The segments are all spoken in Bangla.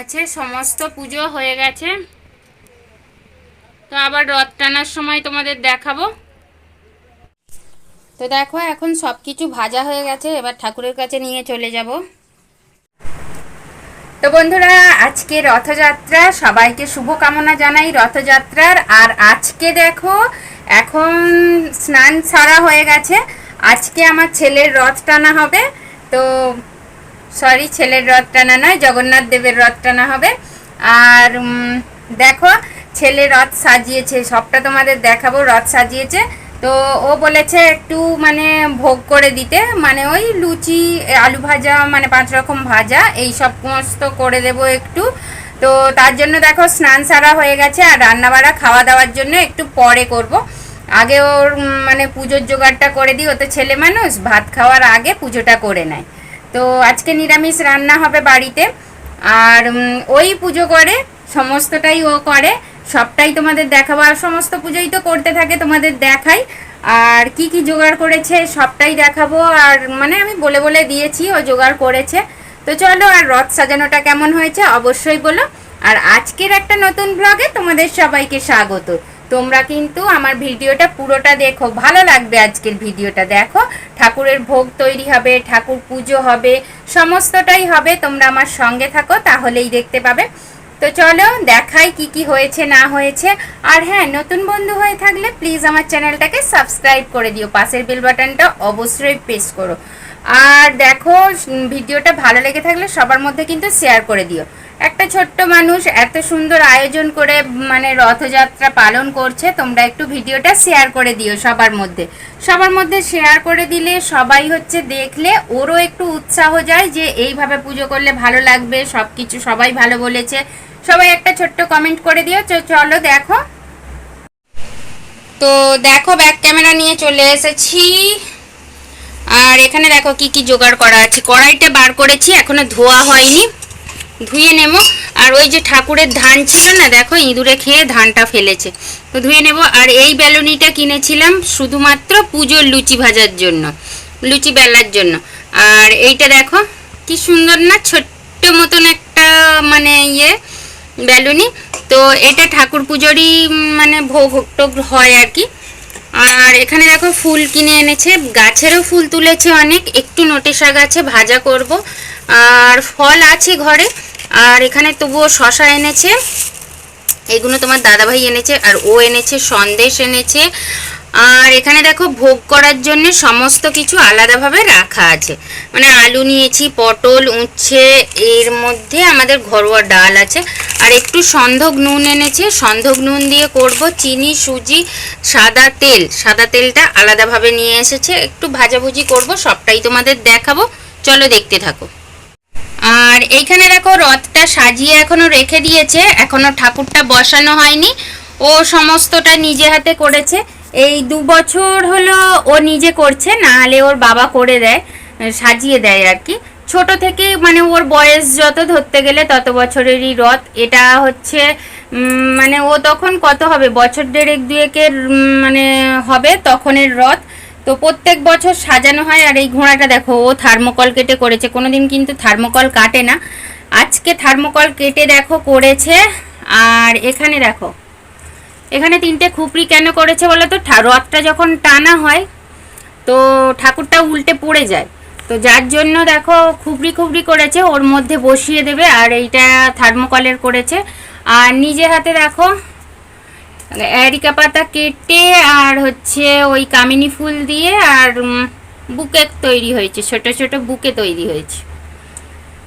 আছে, সমস্ত পুজো হয়ে গেছে। তো আবার রথ টানার সময় তোমাদের দেখাবো। তো দেখো, এখন সব কিছু ভাজা হয়ে গেছে, এবার ঠাকুরের কাছে নিয়ে চলে যাব। তো বন্ধুরা, আজকে রথযাত্রা, সবাইকে শুভকামনা জানাই রথযাত্রার। আর আজকে দেখো, এখন স্নান সারা হয়ে গেছে। আজকে আমার ছেলের রথ টানা হবে। তো সরি, ছেলের রথ টানা নয়, জগন্নাথ দেবের রথ টানা হবে। আর দেখো, ছেলে রথ সাজিয়েছে, সবটা তোমাদের দেখাবো, রথ সাজিয়েছে। তো ও বলেছে একটু মানে ভোগ করে দিতে মানে ওই লুচি, আলু ভাজা মানে পাঁচ রকম ভাজা, এই সব সমস্ত করে দেব একটু। তো তার জন্য দেখো, স্নান সারা হয়ে গেছে, আর রান্নাবাড়া খাওয়া দাওয়ার জন্য একটু পরে করব। আগে ওর মানে পুজোর জোগাড়টা করে দিই, ও তো ছেলে মানুষ, ভাত খাওয়ার আগে পুজোটা করে নেয়। তো আজকে নিরামিষ রান্না হবে বাড়িতে। আর ওই পুজো করে, সমস্তটাই ও করে। সবটাই তোমাদের দেখাবো। আর সমস্ত পুজোই তো করতে থাকে, তোমাদের দেখাই। আর কি কি জোগাড় করেছে, সবটাই দেখাবো। আর মানে আমি বলে বলে দিয়েছি, ও জোগাড় করেছে। তো চলো, আর রথ সাজানোটা কেমন হয়েছে অবশ্যই বলো। আর আজকের একটা নতুন ব্লগে তোমাদের সবাইকে স্বাগত। তোমরা কিন্তু আমার ভিডিওটা পুরোটা দেখো। ভালো লাগবে আজকের ভিডিওটা, দেখো। ঠাকুরের ভোগ তৈরি হবে, ঠাকুর পুজো হবে, সমস্তটাই হবে। তোমরা আমার সঙ্গে থাকো, তাহলেই দেখতে পাবে। তো চলো, দেখাই কি কি হয়েছে, না হয়েছে। আর হ্যাঁ নতুন বন্ধু হয়ে থাকলে প্লিজ আমার চ্যানেলটাকে সাবস্ক্রাইব করে দিও। পাশের বেল বাটনটা অবশ্যই প্রেস করো। আর দেখো ভিডিওটা ভালো লেগে থাকলে সবার মধ্যে কিন্তু শেয়ার করে দিও। একটা ছোট্ট মানুষ এত সুন্দর আয়োজন করে মানে রথযাত্রা পালন করছে, তোমরা একটু ভিডিওটা শেয়ার করে দিও সবার মধ্যে। সবার মধ্যে শেয়ার করে দিলে সবাই হচ্ছে দেখলে, ওরও একটু উৎসাহ যায় যে এইভাবে পুজো করলে ভালো লাগবে সব কিছু সবাই ভালো বলেছে। সবাই একটা ছোট্ট কমেন্ট করে দিও চলো দেখো। তো দেখো ব্যাক ক্যামেরা নিয়ে চলে এসেছি। আর এখানে দেখো কি কি জোগাড় করা আছে। কড়াইটা বার করেছি, এখনও ধোয়া হয়নি। ধুয়ে নেব। আর ওই যে ঠাকুরের ধান ছিল না, দেখো ইঁদুরে খেয়ে ধানটা ফেলেছে। তো ধুয়ে নেব। আর এই বেলুনিটা কিনেছিলাম শুধুমাত্র পুজোর লুচি ভাজার জন্য, লুচি বেলার জন্য। আর এইটা দেখো, কি সুন্দর না, ছোট্ট মতন একটা মানে ইয়ে বেলুনি। তো এটা ঠাকুর পুজোরই মানে ভোগ হয় আর কি। আর এখানে দেখো ফুল কিনে এনেছে। গাছেরও ফুল তুলেছে অনেক। একটু নোটে শাক আছে, ভাজা করব। আর ফল আছে ঘরে। আর এখানে তবুও শশা এনেছে। এগুলো তোমার দাদাভাই এনেছে, আর ও এনেছে, সন্দেশ এনেছে। আর এখানে দেখো ভোগ করার জন্য সমস্ত কিছু আলাদাভাবে রাখা আছে। মানে আলু নিয়েছি, পটল, উচ্ছে, এর মধ্যে আমাদের ঘরোয়া ডাল আছে। আর একটু সন্ধক নুন এনেছে, সন্ধক নুন দিয়ে করব চিনি, সুজি, সাদা তেল। সাদা তেলটা আলাদাভাবে নিয়ে এসেছে, একটু ভাজাভুজি করব, সবটাই তোমাদের দেখাবো। চলো দেখতে থাকো। আর এইখানে দেখো রথটা সাজিয়ে এখনও রেখে দিয়েছে, এখনও ঠাকুরটা বসানো হয়নি। ও সমস্তটা নিজে হাতে করেছে। এই দু বছর হলো ও নিজে করছে না হলে ওর বাবা করে দেয় সাজিয়ে দেয় আর কি। ছোট থেকে মানে ওর বয়স যত ধরতে গেলে তত বছরেরই রথ। এটা হচ্ছে মানে ও তখন কত হবে? বছর দেড়েক, দুয়েকের মানে হবে তখনের রথ। তো প্রত্যেক বছর সাজানো হয়, আর এই ঘোড়াটা দেখো, ও থার্মোকল কেটে করেছে। কোনোদিন কিন্তু থার্মোকল কাটে না। আজকে থার্মোকল কেটে দেখো করেছে, আর এখানে দেখো এখানে তিনটে খুপড়ি কেন করেছে বলো তো? রথটা যখন টানা হয়, তো ঠাকুরটা উল্টে পড়ে যায়। তো যার জন্য দেখো খুবড়ি খুবড়ি করেছে, ওর মধ্যে বসিয়ে দেবে আর এইটা থার্মোকলের করেছে। আর নিজে হাতে দেখো অ্যারিকা পাতা কেটে আর হচ্ছে ওই কামিনী ফুল দিয়ে আর বুকে তৈরি হয়েছে, ছোট ছোট বুকে তৈরি হয়েছে।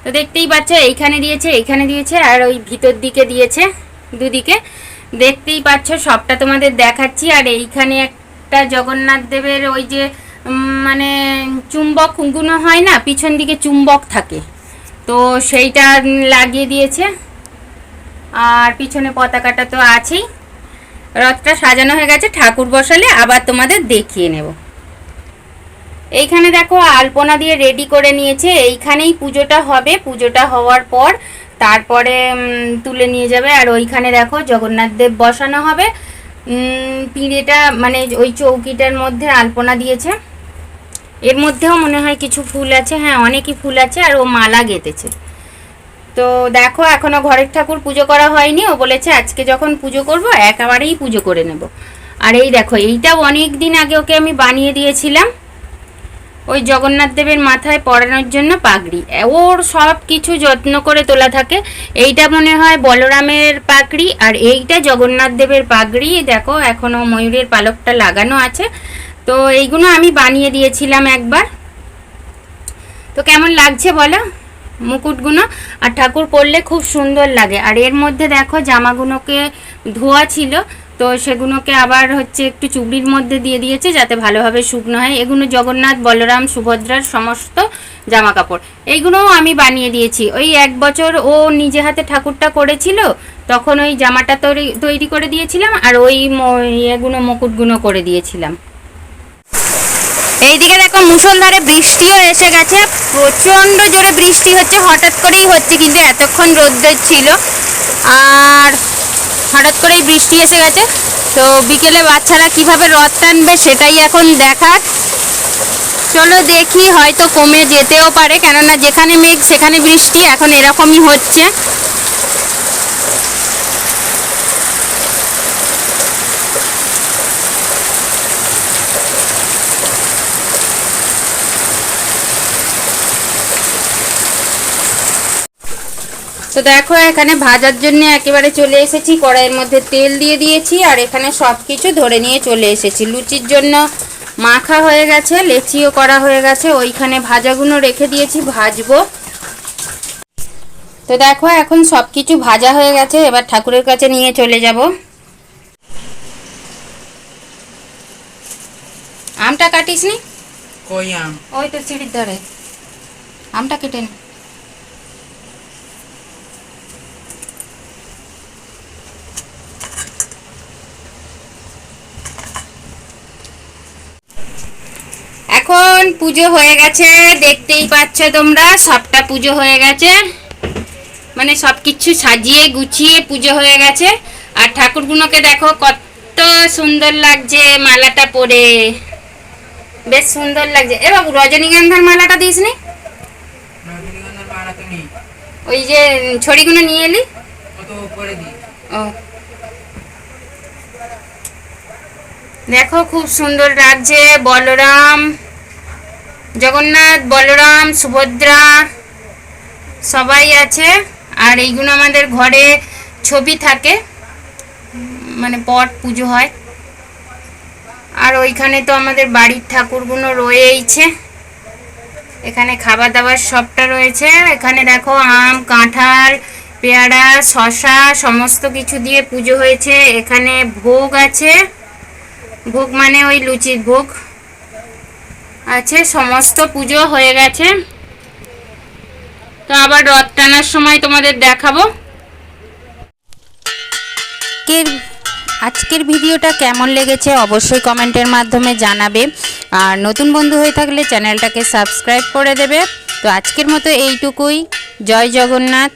তো দেখতেই পাচ্ছ, এইখানে দিয়েছে এইখানে দিয়েছে আর ওই ভিতর দিকে দিয়েছে, দুদিকে। দেখতেই পাচ্ছ, সবটা তোমাদের দেখাচ্ছি। আর এইখানে একটা জগন্নাথ দেবের ওই যে মানে চুম্বকগুলো হয় না? পিছন দিকে চুম্বক থাকে। তো সেইটা লাগিয়ে দিয়েছে। আর পিছনে পতাকাটা তো আছেই। রথটা সাজানো হয়ে গেছে, ঠাকুর বসালে আবার তোমাদের দেখিয়ে নেব। এইখানে দেখো, আলপনা দিয়ে রেডি করে নিয়েছে। এইখানেই পুজোটা হবে। পুজোটা হওয়ার পর তারপরে তুলে নিয়ে যাবে। আর ওইখানে দেখো জগন্নাথ দেব বসানো হবে। পিঁড়েটা মানে ওই চৌকিটার মধ্যে আলপনা দিয়েছে। এর মধ্যেও মনে হয় কিছু ফুল আছে। হ্যাঁ অনেকই ফুল আছে আর ও মালা গেঁথেছে। তো দেখো এখনও ঘরের ঠাকুর পুজো করা হয়নি। ও বলেছে, আজকে যখন পুজো করব, একেবারেই পুজো করে নেব। আর এই দেখো, এইটাও অনেক দিন আগে ওকে আমি বানিয়ে দিয়েছিলাম। ওই জগন্নাথ দেবের মাথায় পরানোর জন্য পাগড়ি। ওর সব কিছু যত্ন করে তোলা থাকে। এইটা মনে হয় বলরামের পাগড়ি আর এইটা জগন্নাথ দেবের পাগড়ি। দেখো, এখনও ময়ূরের পালকটা লাগানো আছে। তো এইগুলো আমি বানিয়ে দিয়েছিলাম একবার। তো কেমন লাগছে বলো? মুকুটগুলো। আর ঠাকুর পরলে খুব সুন্দর লাগে। আর এর মধ্যে দেখো, জামাগুলোকে ধোয়া ছিল। তো সেগুলোকে আবার হচ্ছে একটু চুবড়ির মধ্যে দিয়ে দিয়েছে যাতে ভালোভাবে শুকনো হয়। এগুলো জগন্নাথ, বলরাম, সুভদ্রার সমস্ত জামা কাপড় এইগুলোও আমি বানিয়ে দিয়েছি। ওই এক বছর ও নিজে হাতে ঠাকুরটা করেছিল, তখন ওই জামাটা তৈরি তৈরি করে দিয়েছিলাম আর ওই ইয়েগুলো, মুকুটগুলো করে দিয়েছিলাম। এইদিকে দেখো মুষলধারে বৃষ্টিও এসে গেছে। প্রচণ্ড জোরে বৃষ্টি হচ্ছে, হঠাৎ করেই হচ্ছে, কিন্তু এতক্ষণ রোদ্দের ছিল। আর হঠাৎ করেই বৃষ্টি এসে গেছে। তো বিকেলে বাচ্চারা কীভাবে রথ টানবে সেটাই এখন দেখার। চলো দেখি, হয়তো কমে যেতেও পারে। কেননা যেখানে মেঘ সেখানে বৃষ্টি, এখন এরকমই হচ্ছে। তো দেখো এখানে ভাজার জন্য একেবারে চলে এসেছি। কড়াইয়ের মধ্যে তেল দিয়ে দিয়েছি আর এখানে সব কিছু ধরে নিয়ে চলে এসেছি। লুচির জন্য মাখা হয়ে গেছে লেচিও করা হয়ে গেছে। ওইখানে ভাজাগুলো রেখে দিয়েছি ভাজবো। তো দেখো এখন সব কিছু ভাজা হয়ে গেছে। এবার ঠাকুরের কাছে নিয়ে চলে যাব। আমটা কাটিস নি কই আম? ওই তো সিঁড়ির ধারে। আমটা কেটে নে এখন পুজো হয়ে গেছে দেখতেই পাচ্ছ তোমরা সবটা পুজো হয়ে গেছে। মানে সব কিছু সাজিয়ে গুছিয়ে পুজো হয়ে গেছে। আর ঠাকুরগুলোকে দেখো কত সুন্দর লাগছে মালাটা পরে। বেশ সুন্দর লাগছে। এ বাবু রজনীগন্ধার মালাটা দিস নি। ওই যে ছড়িগুলো নিয়ে এলি। ও। দেখো খুব সুন্দর লাগছে বলরাম। জগন্নাথ, বলরাম, সুভদ্রা সবাই আছে। আর এইগুলো আমাদের ঘরে ছবি থাকে। মানে পট পুজো হয়। আর ওইখানে তো আমাদের বাড়ির ঠাকুরগুলো রয়েইছে। এখানে খাবার দাবার সবটা রয়েছে। এখানে দেখো আম, কাঁঠাল, পেয়ারা শশা সমস্ত কিছু দিয়ে পুজো হয়েছে। এখানে ভোগ আছে। ভোগ মানে ওই লুচির ভোগ। আছে, সমস্ত পুজো হয়ে গেছে। তো আবার রথ টানার সময় তোমাদের দেখাবো। আজকের ভিডিওটা কেমন লেগেছে অবশ্যই কমেন্টের মাধ্যমে জানাবে। আর নতুন বন্ধু হয়ে থাকলে চ্যানেলটাকে সাবস্ক্রাইব করে দেবে। তো আজকের মতো এইটুকুই। জয় জগন্নাথ।